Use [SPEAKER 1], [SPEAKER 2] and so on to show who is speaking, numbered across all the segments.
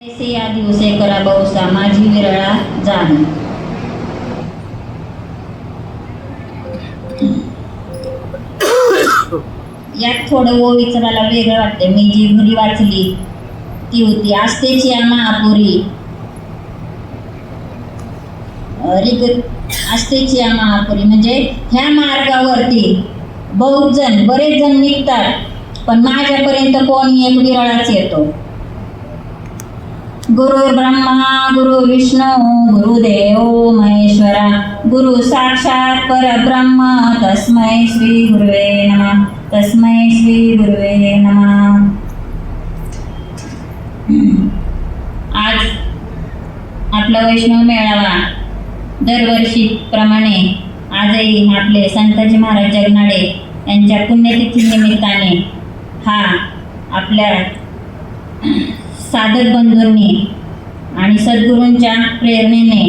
[SPEAKER 1] या दिवसे करा बहुसा माझी विरळा जाण. यात थोडं ओवीचं मला वेगळं वाटतं मी जी घरी वाचली ती होती आस्तेची महापुरी. रिग आस्तेची महापुरी. म्हणजे ह्या मार्गावरती बहुत जण बरेच जण निघतात पण माझ्यापर्यंत कोणी एक विरळाच येतो? गुरु ब्रह्मा गुरु विष्णू गुरुदेव महेश्वरा। गुरु साक्षात परब्रह्म तस्मै श्री गुरुवे नमः तस्मै श्री गुरुवे नमः। आज आपला वैष्णव मेळावा दरवर्षी प्रमाणे आजही आपले संताजी महाराज जगनाडे यांच्या पुण्यतिथी निमित्ताने हा आपल्या साधक बंधूंनी आणि सद्गुरूंच्या प्रेरणेने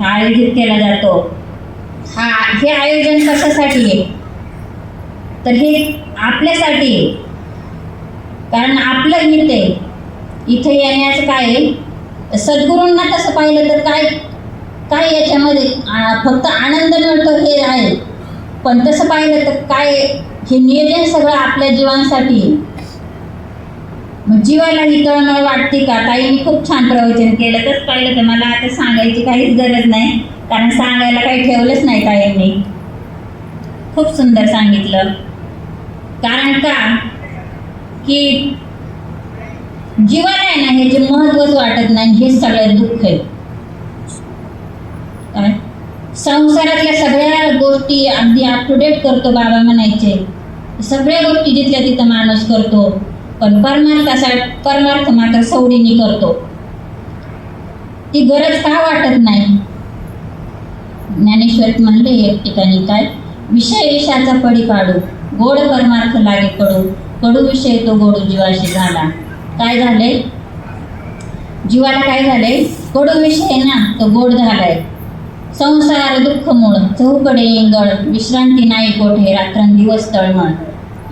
[SPEAKER 1] हा आयोजित केला जातो. हा हे आयोजन कशासाठी आहे? तर हे आपल्यासाठी आहे. कारण आपलं हित आहे. इथे येण्याचं काय आहे? सद्गुरूंना तसं पाहिलं तर काय काय याच्यामध्ये आ, फक्त आनंद मिळतो हे आहे. पण तसं पाहिलं तर काय हे नियोजन सगळं आपल्या जीवांसाठी आहे. मग जीवाला ही तळमळ वाटते का? ताईंनी खूप छान प्रवचन केलं. तर पाहिलं तर मला आता सांगायची काहीच गरज नाही. कारण सांगायला काही ठेवलंच नाही ताईंनी. खूप सुंदर सांगितलं. कारण का? की जीवाला आहे ना ह्याचे महत्वच वाटत नाही हे सगळ्यात दुःख आहे. काय? संसारातल्या सगळ्या गोष्टी अगदी अप टू डेट करतो बाबा म्हणायचे. सगळ्या गोष्टी जिथल्या तिथं माणूस करतो. पण परमार्थासाठी परमार्थ मात्र सवडीने करतो. ती गरज का वाटत नाही? ज्ञानेश्वर म्हणले एक ठिकाणी काय? विषय विषाचा पडी काढू गोड परमार्थ लागे कडू कडू विषय तो गोडू जीवाशी झाला. काय झाले? जीवाला काय झाले? कडू विषय ना तो गोड झालाय. संसार दुःख मूळ चौकडे इंगळ विश्रांती नाही कोठे रात्रंदिवस तळमळ.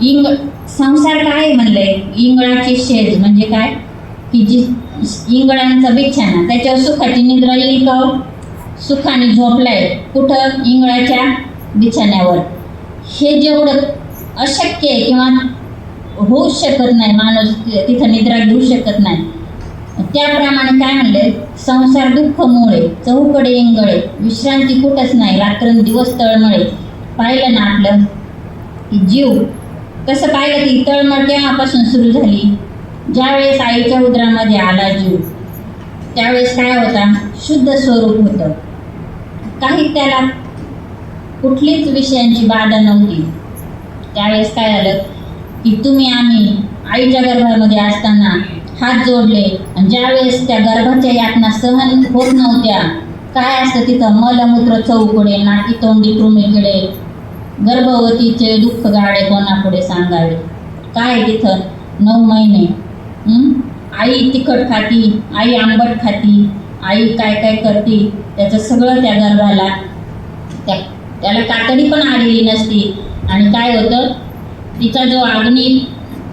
[SPEAKER 1] इंग संसार काय म्हणलंय? इंगळाची शेज म्हणजे काय? की जी इंगळांचा बिछाना त्याच्यावर सुखाची निद्रा येईल का हो? सुखाने झोपलाय कुठं? इंगळाच्या बिछाण्यावर. हे जेवढं अशक्य आहे किंवा होऊ शकत नाही माणूस तिथं निद्रा घेऊ शकत नाही त्याप्रमाणे काय म्हणले संसार दुःख मुळे चौकडे इंगळे विश्रांती कुठंच नाही रात्रंदिवस तळमळे. पाहिलं ना आपलं? की जीव कसं पाहिलं ती तळमळ तेव्हापासून सुरू झाली. ज्यावेळेस आईच्या उदरामध्ये आला जीव त्यावेळेस काय होता? शुद्ध स्वरूप होतं. काही त्याला कुठलीच विषयांची बाधा नव्हती. त्यावेळेस काय आलं की तुम्ही आम्ही आईच्या गर्भामध्ये असताना हात जोडले आणि ज्यावेळेस त्या गर्भाच्या यातना सहन होत नव्हत्या काय असतं तिथं मलमूत्र चौकडे नाकी तोंडी कृमीकडे गर्भवतीचे दुःख गाडे कोणापुढे सांगावे? काय तिथं? नऊ महिने. आई तिखट खाती आई आंबट खाती आई काय काय करती त्याचं सगळं त्या गर्भाला त्या त्याला कातडी पण आलेली नसती. आणि काय होतं? तिचा जो अग्नी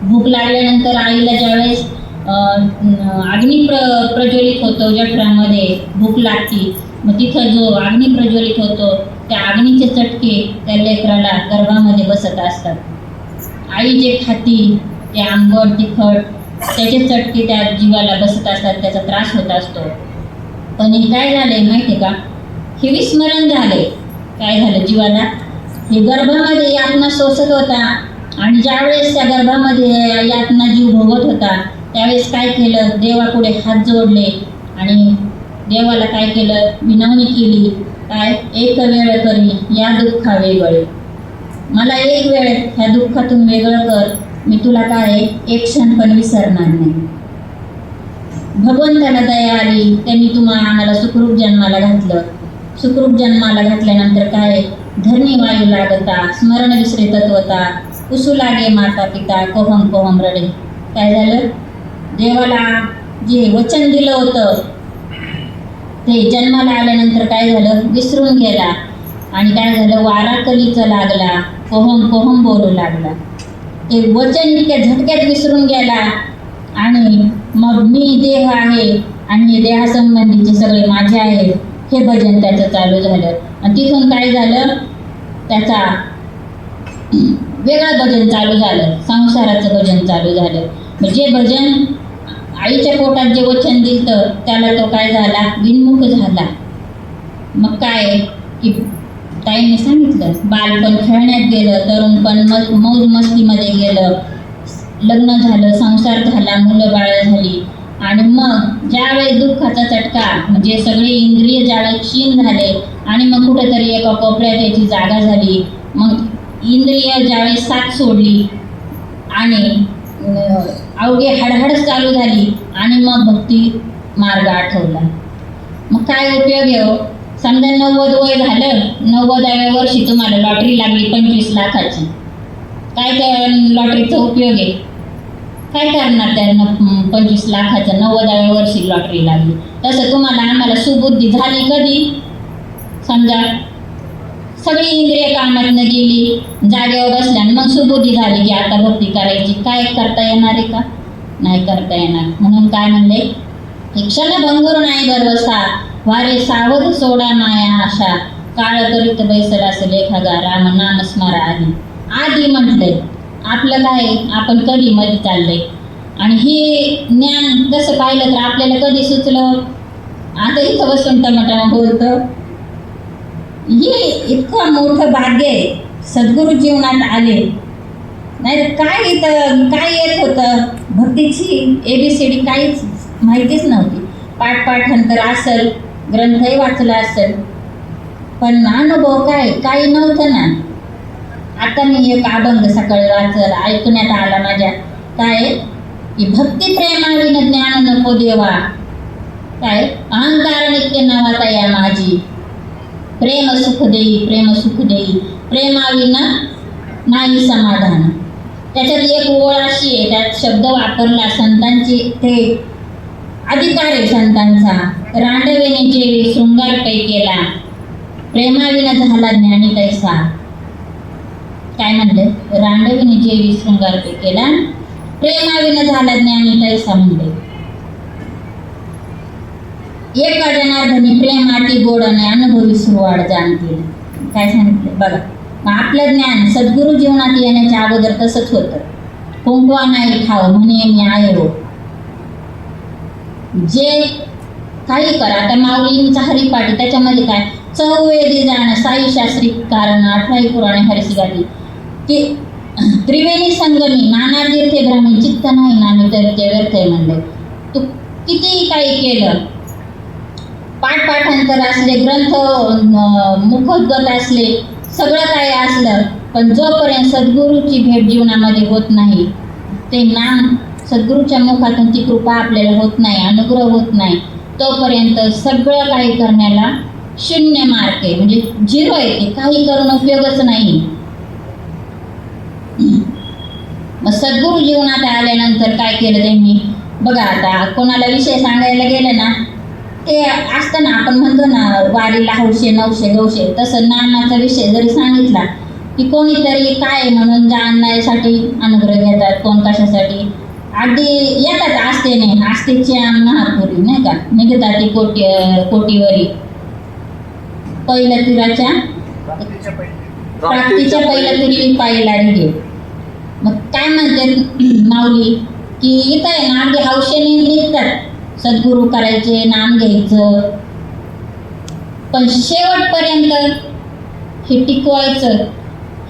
[SPEAKER 1] भूक लागल्यानंतर आईला ज्यावेळेस अग्नी प्र प्रज्वलित होतो जठरामध्ये भूक लागती मग तिथं जो अग्नी प्रज्वलित होतो त्या अग्नीचे चटके त्या लेकराला गर्भामध्ये बसत असतात. आई जे खाती ते आंबट तिखट त्याचे चटके त्या जीवाला बसत असतात त्याचा त्रास होत असतो. पण हे काय झालंय माहिती का? हे विस्मरण झाले काय झालं जीवाला? हे गर्भामध्ये यातना सोसत होता आणि ज्यावेळेस त्या गर्भामध्ये यातना जीव भोगत होता त्यावेळेस काय केलं? देवापुढे हात जोडले आणि देवाला काय केलं? विनवणी केली. काय एक वेळ करी या दुःखा वेगळे मला एक वेळ ह्या दुःखातून वेगळं कर मी तुला काय एक क्षण पण विसरणार नाही. भगवंताला दया आली त्यांनी तुम्हाला आम्हाला सुखरूप जन्माला घातलं. सुखरूप जन्माला घातल्यानंतर काय धरणी वायू लागता स्मरण विसरे तत्वता कुसू लागे माता पिता कोहम कोहम रडे. काय झालं? देवाला जे वचन दिलं होतं ते जन्माला आल्यानंतर काय झालं? विसरून गेला. आणि काय झालं? वारा कलीचा लागला. पोहम पोहम बोलू लागला. ते वचन इतक्या झटक्यात विसरून गेला. आणि मग मी देह आहे आणि हे देहासंबंधीचे सगळे माझे आहेत हे भजन त्याचं चालू झालं. आणि तिथून काय झालं? त्याचा वेगळं भजन चालू झालं. संसाराचं भजन चालू झालं. जे भजन आईच्या पोटात जे वचन दिलं त्याला तो काय झाला? विनमुख झाला. मग काय? की ताईने सांगितलं बालपण खेळण्यात गेलं तरुणपण मस मौज मस्तीमध्ये गेलं. लग्न झालं संसार झाला मुलं बाळ झाली. आणि मग ज्यावेळी दुःखाचा चटका म्हणजे सगळे इंद्रिय ज्यावेळी क्षीण झाले आणि मग कुठेतरी एका कोपऱ्यात याची जागा झाली. मग इंद्रिय ज्यावेळी साथ सोडली आणि अवघी हडहड चालू झाली आणि मग भक्ती मार्ग आठवला. मग काय उपयोग आहे हो? समजा नव्वद वय झालं नव्वदाव्या वर्षी तुम्हाला लॉटरी लागली पंचवीस लाखाची. काय त्या लॉटरीचा उपयोग आहे? काय करणार त्यांना पंचवीस लाखाच्या नव्वदाव्या वर्षी लॉटरी लागली? तसं तुम्हाला आम्हाला सुबुद्धी झाली कधी? समजा सगळी इंद्रिय कामातनं गेली जागेवर बसल्याने मग सुबुद्धी झाली की आता भक्ती करायची. काय करता येणार आहे का? नाही करता येणार. म्हणून काय म्हणले? क्षण भंगूर नाही बरवसा वारे सावध सोडा माया आशा. काळ करीत बैसल लेखागा राम नाम स्मरा आधी आधी म्हटलंय आपलं काय? आपण कधी मध्ये चाललंय आणि हे ज्ञान जसं पाहिलं तर आपल्याला कधी सुचलं? आता इथं बसून टमाटा बोलतं. हे इतकं मोठं भाग्य आहे. सद्गुरू जीवनात आले. नाही काय इथं काय येत होतं? भक्तीची ए बी सी डी काहीच माहितीच नव्हती. पाठ तर असेल ग्रंथही वाचला असेल. पण अनुभव काय? काही नव्हतं ना. आता मी एक अभंग सकाळी वाचल ऐकण्यात आला माझ्या. काय? की भक्ती प्रेमाविन ज्ञान नको देवा. काय? अहंकार नित्य नावाता या माझी प्रेम सुख देई प्रेम सुख देई. प्रेमाविना नाही समाधान. त्याच्यात एक ओळ अशी आहे त्यात शब्द वापरला संतांची ते अधिकार आहे संतांचा. रांडवेने जे शृंगार पै केला प्रेमाविना झाला ज्ञानी तैसा. काय म्हणले रांडवीने जे शृंगार पै केला प्रेमाविना झाला ज्ञानी कैसा म्हणले एका जनार्दनी बोड आणि अनुभवी सुरुवात जाणतील. काय सांगितलं? बघा आपलं ज्ञान सद्गुरू जीवनात येण्याच्या अगोदर तसंच होतं. कुंकवा नाही खाव म्हणे मी आहे हो. जे काही करा आता माऊलींचा हरिपाठी त्याच्यामध्ये काय? चौवेदी जाणं साई शास्त्री कारण आठवाई पुराणे हरसी गाठी की त्रिवेणी संगमी नाना तीर्थे भ्रमी चित्त नाही नामी तर ते व्यर्थ आहे म्हणले. तू कितीही काही केलं पाठ पाठांतर असले ग्रंथ मुखद्गत मुखोद्गत असले सगळं काही असलं पण जोपर्यंत सद्गुरूची भेट जीवनामध्ये होत नाही ते नाम सद्गुरूच्या मुखातून ती कृपा आपल्याला होत नाही अनुग्रह होत नाही तोपर्यंत सगळं काही करण्याला शून्य मार्क आहे. म्हणजे झिरो आहे ते. काही करून उपयोगच नाही. मग सद्गुरू जीवनात आल्यानंतर काय केलं त्यांनी? बघा आता कोणाला विषय सांगायला गेलं ना ते असतं ना आपण म्हणतो ना वारीला हौशे नऊशे गौशे तसं नामाचा विषय जरी सांगितला की कोणीतरी काय म्हणून जाणण्यासाठी अनुग्रह घेतात कोण कशासाठी? अगदी येतात आस्थेने आस्थेच्या महापुरी नाही का? निघतात ती कोटी कोटीवरी? पहिल्या तिराच्या? प्राप्तीच्या पहिल्या तुरी. पाहिला घे मग काय म्हणते माऊली? की इथं आहे ना अगदी हौशेने निघतात. सद्गुरू करायचे नाम घ्यायचं. पण शेवटपर्यंत हे टिकवायचं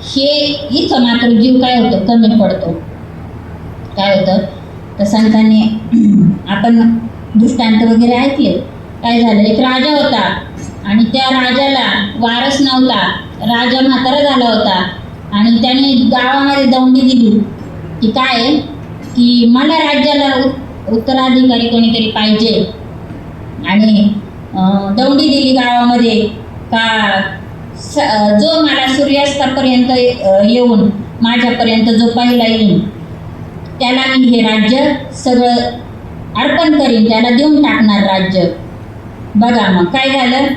[SPEAKER 1] हे इथं मात्र जीव काय होतं? कमी पडतो. काय होतं? तर संतांनी आपण दृष्टांत वगैरे ऐकले. काय झालं? एक राजा होता आणि त्या राजाला वारस नव्हता. राजा म्हातारा झाला होता आणि त्याने गावामध्ये दौंडी दिली. की काय? की मला राज्याला उत्तराधिकारी कोणीतरी पाहिजे. आणि दौडी दौंडी दिली गावामध्ये. का स जो मला सूर्यास्तापर्यंत येऊन माझ्यापर्यंत जो पाहिला येईल त्याला मी हे राज्य सगळं अर्पण करीन त्याला देऊन टाकणार राज्य. बघा मग काय झालं?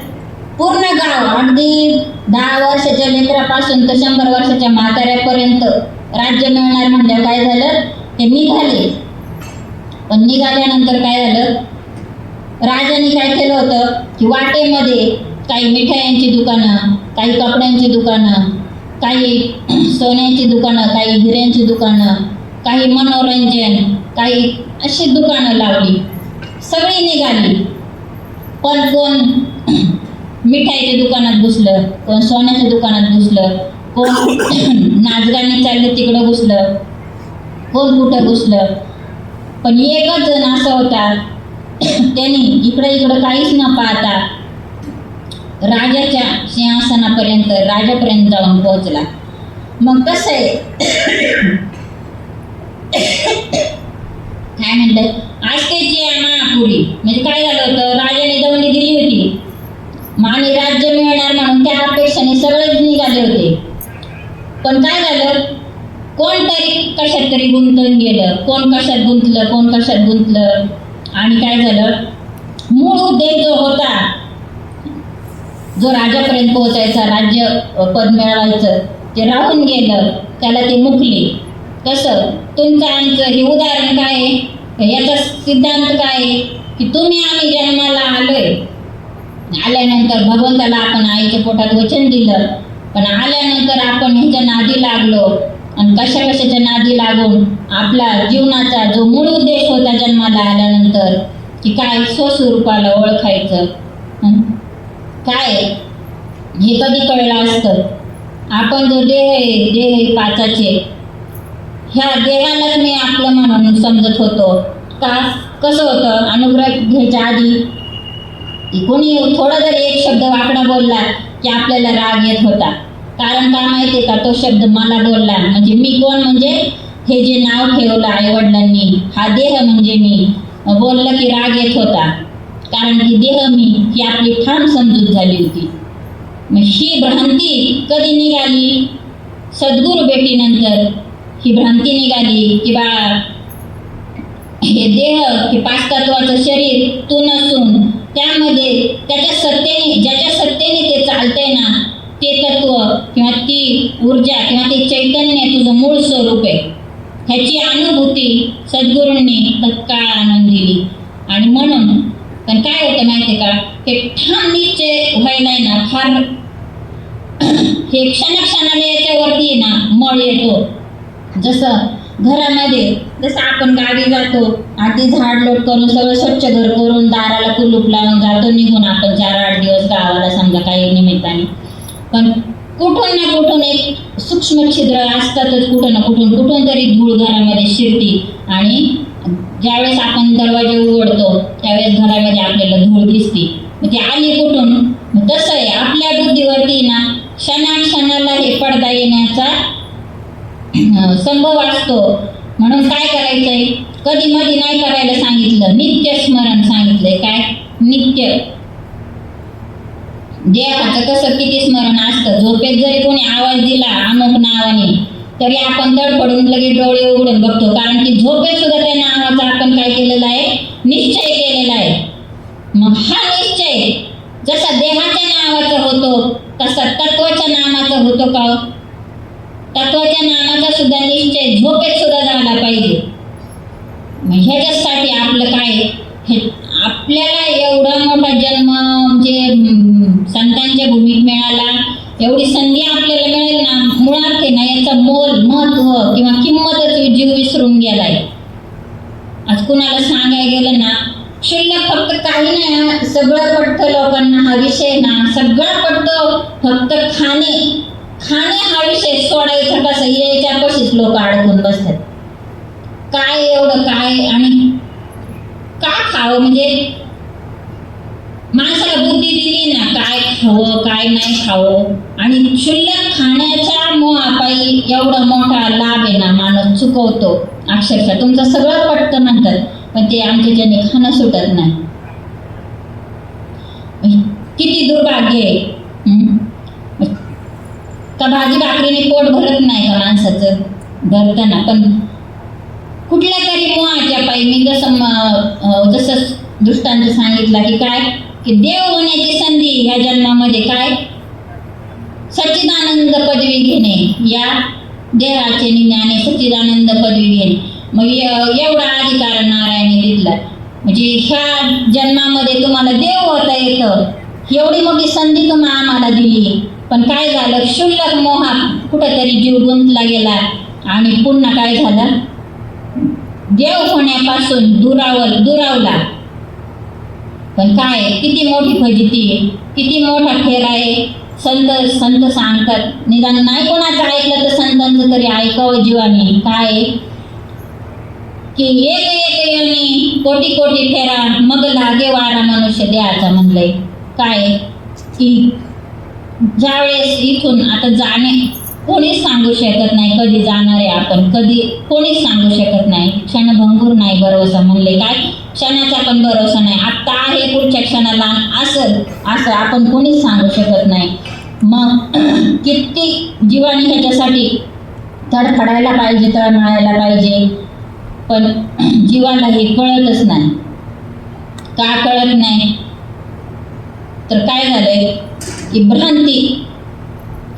[SPEAKER 1] पूर्ण गाव अगदी दहा वर्षाच्या लेकरापासून तर शंभर वर्षाच्या म्हाताऱ्यापर्यंत राज्य मिळणार म्हणजे काय झालं? ते निघाले पण निघाल्यानंतर काय झालं? राजाने काय केलं होतं? की वाटेमध्ये काही मिठायांची दुकानं काही कपड्यांची दुकानं काही सोन्याची दुकानं काही हिऱ्यांची दुकानं काही मनोरंजन काही अशी दुकानं लावली. सगळी निघाली. पण कोण मिठाईच्या दुकानात घुसलं कोण सोन्याच्या दुकानात घुसलं कोण नाचगाणी चाललं तिकडं घुसलं कोण कुठं घुसलं पण एकच जण असा होता त्यांनी इकडं इकडं काहीच न पाहता राजाच्या सिंहासनापर्यंत राजापर्यंत जाऊन पोहोचला. मग कसं आहे? काय म्हणत आस्तेची महापुरी. म्हणजे काय झालं होतं? राजाने दवंडी दिली होती. मग आणि राज्य मिळणार म्हणून त्या अपेक्षाने सगळेच निघाले होते. पण काय झालं? कोणतरी कशात तरी गुंतून गेलं कोण कशात गुंतलं कोण कशात गुंतलं. आणि काय झालं? मूळ उद्देश जो होता जो राजापर्यंत पोहोचायचा राज्य पद मिळवायचं ते राहून गेलं त्याला ते मुकले. कसं? तुमचं आमचं हे उदाहरण काय आहे? याचा सिद्धांत काय आहे? की तुम्ही आम्ही जन्माला आलोय. आल्यानंतर भगवंताला आपण आईच्या पोटात वचन दिलं. पण आल्यानंतर आपण ह्याच्या नादी लागलो. आणि कशा कशाच्या नादी लागून आपला जीवनाचा जो मूळ उद्देश होता जन्माला आल्यानंतर की काय स्वस्वरूपाला ओळखायचं? काय? हे कधी कळलं असतं? आपण जो देह आहे देह पाचाचे. ह्या देहालाच मी आपलं म्हणून समजत होतो. का? कसं होतं? अनुग्रह घ्यायच्या आधी? कोणी थोडा जरी एक शब्द वाकडा बोलला की आपल्याला राग येत होता. कारण का माहिती का? तो शब्द मला बोलला. म्हणजे मी कोण? म्हणजे हे जे नाव ठेवलं आई वडिलांनी हा देह म्हणजे मी. बोललं की राग येत होता. कारण की देह मी ही आपली ठाम समजूत झाली होती. मग ही भ्रांती कधी निघाली? सद्गुरू भेटीनंतर ही भ्रांती निघाली की बा हे देह हे पाच तत्वाचं शरीर तू नसून त्यामध्ये त्याच्या सत्तेने ज्याच्या सत्तेने ते चालतंय ना ते तत्व किंवा ती ऊर्जा किंवा ते चैतन्य तुझं मूळ स्वरूप आहे. ह्याची अनुभूती सद्गुरूंनी तत्काळ आणून दिली. आणि म्हणून पण काय होतं माहिती का? हे ठाम निश्चय व्हायला आहे ना फार हे क्षणक्षणाला याच्यावरती आहे ना मळ येतो. जसं घरामध्ये जसं आपण गावी जातो आधी झाड लोट करून सगळं स्वच्छ घर करून दाराला कुलूप लावून जातो निघून आपण चार आठ दिवस गावाला समजा काही निमित्ताने. पण कुठून ना कुठून एक सूक्ष्म छिद्र असतातच कुठं ना कुठून कुठून तरी धूळ घरामध्ये शिरती. आणि ज्यावेळेस आपण दरवाजे उघडतो त्यावेळेस घरामध्ये आपल्याला धूळ दिसती. मग ती आली कुठून? तसं आहे आपल्या बुद्धीवरती ना क्षणाक्षणाला हे पडदा येण्याचा संभव असतो. म्हणून काय करायचंय? कधी मधी नाही करायला सांगितलं. नित्य स्मरण सांगितलंय. काय? नित्य. देहाचं कसं किती स्मरण असतं झोपेत जरी कोणी आवाज दिला अमुक नावाने तरी आपण तडफडून लगेच डोळे उघडून बघतो. कारण की झोपेत सुद्धा त्या नावाचा आपण काय केलेला आहे? निश्चय केलेला आहे. मग हा निश्चय जसा देहाच्या नावाचा होतो तसा तत्वाच्या नामाचा होतो का हो? तत्वाच्या नामाचा सुद्धा निश्चय झोपेत सुद्धा झाला पाहिजे. मग ह्याच्यासाठी आपलं काय? हे आपल्याला एवढा मोठा जन्म म्हणजे संतांच्या भूमीत मिळाला एवढी संधी आपल्याला मिळेल ना? मुळात आहे ना याचं मोल महत्त्व किंवा किंमतच जीव विसरून गेलाय. आज कुणाला सांगायला गेलं ना शिल्लक फक्त काही नाही सगळं पडतं लोकांना हा विषय ना. सगळं पडतं फक्त खाणे. खाणे हा विषय सोडायचा कसं? याच्या कशीच लोक अडकून बसतात. काय एवढं काय? आणि का खावं? म्हणजे माणसाला बुद्धी दिली ना काय खावं काय नाही खावं? आणि क्षुल्लक खाण्याच्या मोहापायी एवढा मोठा लाभ आहे ना माणूस चुकवतो अक्षरशः. तुमचं सगळं पटतं म्हणतात पण ते आमच्या ज्याने खाणं सुटत नाही. किती दुर्भाग्य आहे. का भाजी भाकरीने पोट भरत नाही का माणसाचं? भरतं ना पण कुठल्या तरी मोहाच्या पायी मी जसं जसं दृष्टांत सांगितला की काय? की देव होण्याची संधी ह्या जन्मामध्ये काय? सच्चिदानंद पदवी घेणे या देहाचे ज्ञाने सच्चिदानंद पदवी घेणे. मग एवढा अधिकार नारायणी दिला म्हणजे ह्या जन्मामध्ये तुम्हाला देव होता येतं. एवढी मोठी संधी तुम्ही आम्हाला दिली. पण काय झालं? क्षुल्लक मोहा कुठंतरी जीव गुंतला गेला. आणि पुन्हा काय झालं? देव होण्यापासून दुरावल दुरावला. पण काय किती मोठी फजिती किती मोठा खेळ आहे. संत संत सांगतात. निदान नाही कोणाचं ऐकलं तर संतांचं तरी ऐकावं जीवाने. काय की एक एक येणी कोटी कोटी फेरा मग लागे वारा मनुष्य द्यायचा म्हणलंय. काय की ज्यावेळेस इथून आता जाणे कोणीच सांगू शकत नाही कधी जाणार आहे आपण कधी कोणीच सांगू शकत नाही. क्षणभंगूर नाही भरोसा म्हणले काय? क्षणाचा पण भरोसा नाही. आत्ता आहे पुढच्या क्षणाला असं असं आपण कोणीच सांगू शकत नाही. मग किती जीवाने ह्याच्यासाठी तडफडायला पाहिजे तळमळायला पाहिजे पण जीवाला हे कळतच नाही. का कळत नाही? तर काय झालंय? की भ्रांती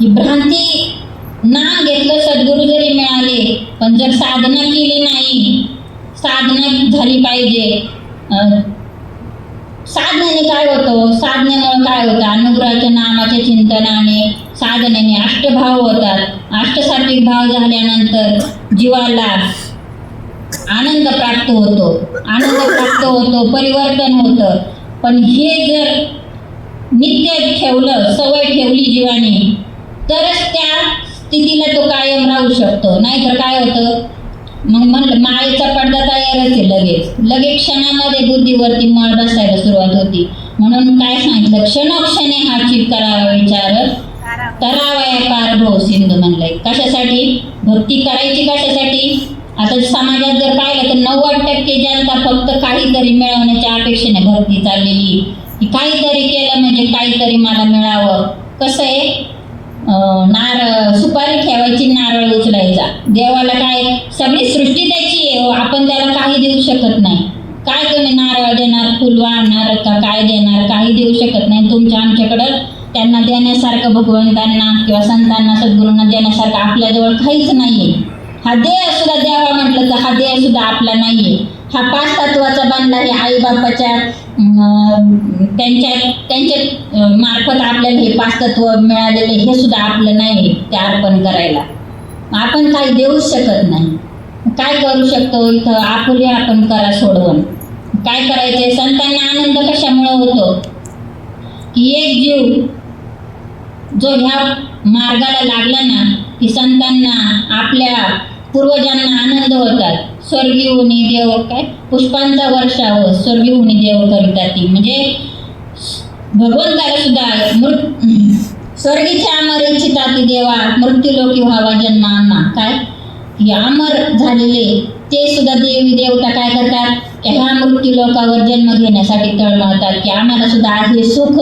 [SPEAKER 1] ही भ्रांती ना घेतलं सद्गुरू जरी मिळाले पण जर साधना केली नाही साधना झाली पाहिजे. साधनेने काय होतं? साधनेमुळे काय होतं? अनुग्रहाच्या नामाच्या चिंतनाने साधनेने अष्टभाव होतात. अष्टसात्विक भाव झाल्यानंतर जीवाला आनंद प्राप्त होतो. आनंद प्राप्त होतो परिवर्तन होतं. पण हे जर नित्य ठेवलं सवय ठेवली जीवाने तरच त्या स्थितीला तो कायम राहू शकतो. नाहीतर काय होतं? मग म्हणलं माळेचा पडदा तयारच आहे लगेच. लगेच क्षणामध्ये बुद्धीवरती मळ बसायला सुरुवात होती. म्हणून काय सांगितलं? क्षणोक्षणे हा चित करावा विचार करावाय पार भाऊ सिंधू म्हणलंय कशासाठी? भक्ती करायची कशासाठी? आता समाजात जर पाहिलं तर नव्वद टक्के जनता फक्त काहीतरी मिळवण्याच्या अपेक्षेने भक्ती चाललेली. काहीतरी केलं म्हणजे काहीतरी मला मिळावं. कसं आहे? नारळ सुपारी ठेवायची नारळ उचलायचा. देवाला काय सगळी सृष्टी त्याची आहे हो, आपण त्याला काही देऊ शकत नाही. काय तुम्ही नारळ देणार फुलवा आणणार का काय देणार काही देऊ शकत नाही. तुमच्या आमच्याकडं त्यांना देण्यासारखं भगवंतांना किंवा संतांना सद्गुरूंना देण्यासारखं आपल्याजवळ काहीच नाही आहे हा देह सुद्धा द्यावा म्हटलं तर हा देह सुद्धा आपला आहे हा पाच तत्वाचा बनला हे आई बापाच्या त्यांच्या त्यांच्या मार्फत आपल्याला हे पाच तत्व मिळालेले हे सुद्धा आपलं नाही ते अर्पण करायला. आपण काही देऊच शकत नाही. काय करू शकतो इथं? आपुले आपण करा सोडवून. काय करायचे संतांना आनंद कशामुळे होतो? की एक जीव जो ह्या मार्गाला लागला ना की संतांना आपल्या पूर्वजांना आनंद होतात. स्वर्गी उनी देव काय? पुष्पांचा वर्षाव स्वर्गी उनी देव करिता ती म्हणजे भगवंताला सुद्धा मृत स्वर्गीच्या अमर इच्छिता ती देवा मृत्यूलोकी व्हावा जन्मांना काय? की अमर झालेले ते सुद्धा देवी देवता काय करतात? ह्या मृत्यू लोकावर जन्म घेण्यासाठी तळमळतात की आम्हाला सुद्धा आज हे सुख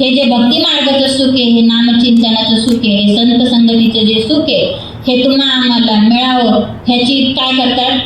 [SPEAKER 1] हे जे भक्ती मार्गाचं सुख आहे हे नामचिंतनाचं सुख आहे हे संत संगतीचं जे सुख आहे हे तुम्हाला आम्हाला मिळावं. ह्याची काय करतात?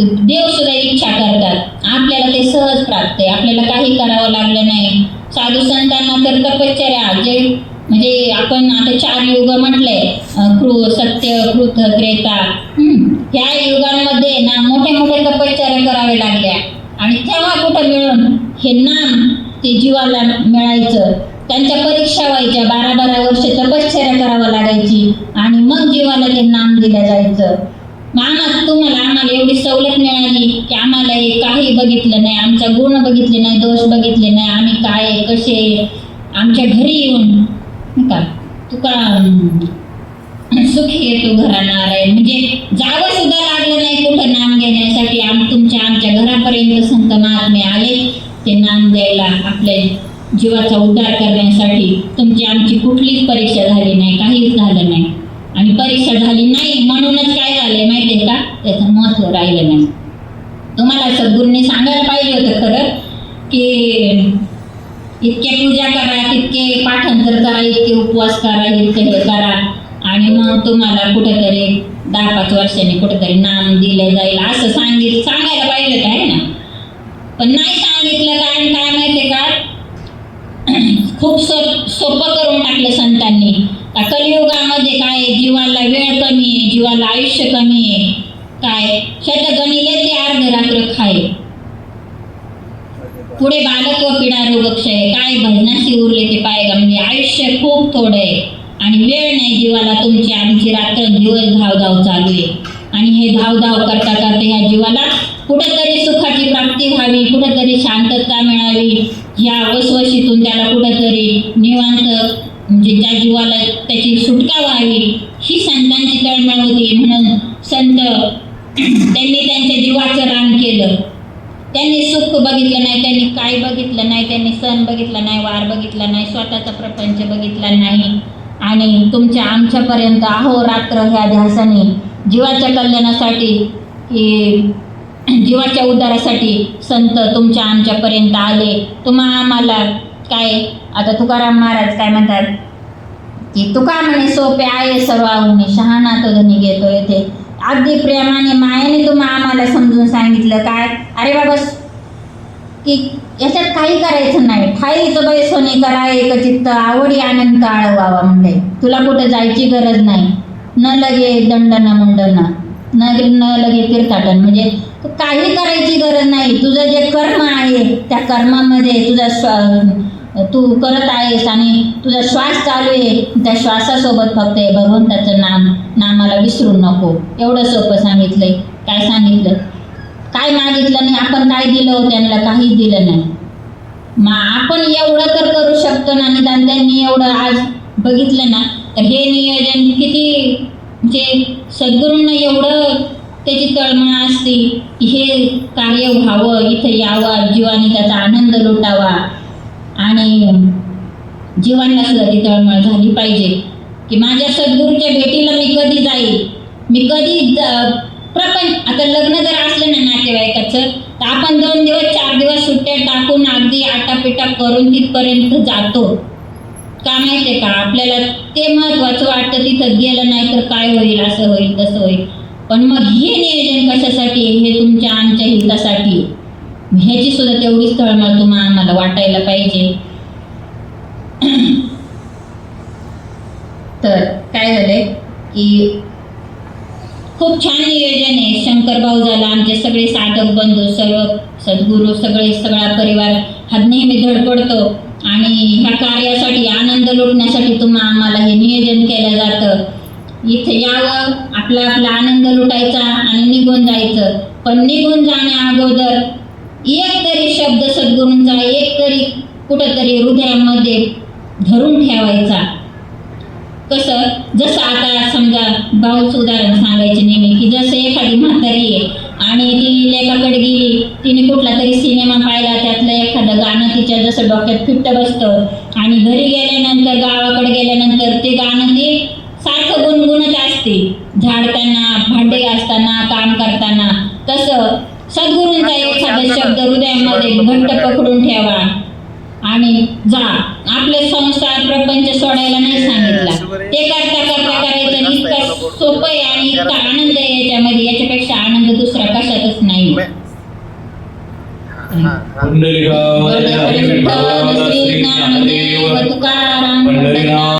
[SPEAKER 1] देव सुद्धा इच्छा करतात. आपल्याला ते सहज प्राप्त आहे. आपल्याला काही करावं लागलं नाही. साधू संतांना तर तपश्चर्या जे म्हणजे आपण आता चार युग म्हटले कृ सत्य कृत त्रेता. हम्म. ह्या युगांमध्ये ना मोठे मोठे तपश्चर्या करावे लागल्या. आणि तेव्हा कुठं मिळून हे नाम ते जीवाला मिळायचं? त्यांच्या परीक्षा व्हायच्या. बारा बारा वर्ष तपश्चर्या करावं लागायची. आणि मग जीवाला ते नाम दिलं जायचं. मामा तुम्हाला आम्हाला एवढी सवलत मिळाली की आम्हाला हे काही बघितलं नाही आमचा गुण बघितले नाही दोष बघितले नाही आम्ही काय कसे आहे. आमच्या घरी येऊन. नाही का? तुका सुखी येतो घराणार आहे म्हणजे जावं सुद्धा लागलं नाही कुठं नाम घेण्यासाठी. आम तुमच्या आमच्या घरापर्यंत संत महात्मे आले. ते नाम द्यायला आपल्या जीवाचा उद्धार करण्यासाठी तुमची आमची कुठलीच परीक्षा झाली नाही काहीच झालं नाही आणि परीक्षा झाली नाही म्हणूनच काय झालंय माहितीये का त्याचं राहिलं नाही. तुम्हाला सद्गुरूंनी सांगायला पाहिजे होतं खरं की इतके पूजा करा तितके पाठांतर करा इतके उपवास करा इतके हे करा. आणि मग तुम्हाला कुठेतरी दहा पाच वर्षांनी कुठेतरी नाम दिलं जाईल असं सांगित सांगायला पाहिजे काय ना? पण नाही सांगितलं काय काय माहितीये का? खूप सो सोपं करून टाकलं संतांनी. कलियुगामध्ये काय जीवाला वेळ कमी आहे जीवाला आयुष्य कमी आहे. काय? शत गणिले ते अर्ध रात्र खाय. पुढे बालक व पिढा रोगक्षय काय भजनाशी उरले ते पाय म्हणजे आयुष्य खूप थोडं आहे. आणि वेळ नाही जीवाला तुमची. आमची रात्र दिवस धावधाव चालू आहे. आणि हे धावधाव करता करता ह्या जीवाला कुठंतरी सुखाची प्राप्ती व्हावी कुठंतरी शांतता मिळावी. ह्या वसवशीतून त्याला कुठंतरी निवांत म्हणजे त्या जीवाला त्याची सुटका व्हावी ही संतांची तळमळ होती. म्हणून संत त्यांनी त्यांच्या जीवाचं रान केलं. त्यांनी सुख बघितलं नाही त्यांनी काय बघितलं नाही त्यांनी सण बघितला नाही वार बघितला नाही स्वतःचा प्रपंच बघितला नाही. आणि तुमच्या आमच्यापर्यंत अहोरात्र ह्या ध्यासाने जीवाच्या कल्याणासाठी की जीवाच्या उद्धारासाठी संत तुमच्या आमच्यापर्यंत आले. तुम्हा आम्हाला काय आता तुकाराम महाराज काय म्हणतात? की तुका म्हणे सोपे आहे सर्व आहुने शहाणा तो धनी घेतो येथे. अगदी प्रेमाने मायाने तुम्हा आम्हाला समजून सांगितलं. काय? अरे बाबा की याच्यात काही करायचं नाही. ठाईचं बाई सोने करा एक चित्त आवडी आनंद आळवावा म्हणले. तुला कुठं जायची गरज नाही. न लगे दंडन मुंडन न न लगे तीर्थाटन म्हणजे तू काही करायची गरज नाही. तुझं जे कर्म आहे त्या कर्मामध्ये तुझा स्व तू करत आहेस आणि तुझा श्वास चालू आहे. त्या श्वासासोबत फक्त आहे भगवंताचं नाम नामाला विसरू नको. एवढं सोपं सांगितलंय. काय सांगितलं? काय मागितलं नाही. आपण काय दिलं हो? त्यांना काहीच दिलं नाही. मग आपण एवढं तर करू शकतो ना निदान त्यांनी एवढं आज बघितलं ना तर हे नियोजन किती म्हणजे सद्गुरूंना एवढं त्याची तळमळ असते की हे कार्य व्हावं इथं यावं जीवाने त्याचा आनंद लुटावा. आणि जीवांना सुद्धा ती तळमळ झाली पाहिजे. की माझ्या सद्गुरूच्या भेटीला मी कधी जाईल? मी कधी प्रपंच आता लग्न जर असलं ना नातेवाईकाचं तर आपण दोन दिवस चार दिवस सुट्ट्या टाकून अगदी आटापिटा करून तिथपर्यंत जातो. का माहिती का? आपल्याला ते महत्वाचं वाटतं तिथं गेलं नाही तर काय होईल असं होईल तसं होईल. पण मग हे नियोजन कशासाठी आहे? हे तुमच्या आमच्या हितासाठी आहे. ह्याची सुद्धा तेवढीच तळमळ तुम्हाला आम्हाला वाटायला पाहिजे. तर काय झालंय की खूप छान नियोजन आहे. शंकर भाऊ झाला आमचे सगळे साधक बंधू सर्व सद्गुरू सगळे सगळा परिवार हा नेहमी धडपडतो. आणि ह्या कार्यासाठी आनंद लुटण्यासाठी तुम्हा आम्हाला हे नियोजन केलं जातं. इथे यावं आपला आपला आनंद लुटायचा आणि निघून जायचं. पण निघून जाण्या अगोदर एक तरी शब्द सद्गुरूंचा म्हणजे एक तरी कुठंतरी हृदयामध्ये धरून ठेवायचा. कसं? जसं आता समजा भाऊच उदाहरण सांगायचे नेहमी की जसं एखादी म्हातारी आहे आणि ती लेखाकडे गेली तिने कुठला तरी सिनेमा पाहिला त्यातलं एखादं गाणं तिच्या जसं डोक्यात फिट्ट बसतं आणि घरी गेल्यानंतर गावाकडे गेल्यानंतर ते गाणं ते सारखं गुणगुणत असते. झाडताना भांडे घासताना काम करताना. तसं सद्गुरूंचा एखादा शब्द हृदयामध्ये घट्ट पकडून ठेवा. आणि जा. आपले संसार प्रपंच सोडायला नाही सांगितला. ते करता करता करायचं इतकं सोपं आहे आणि इतका आनंद आहे याच्यामध्ये. याच्यापेक्षा आनंद दुसरा कशातच नाही.
[SPEAKER 2] पुंडलिका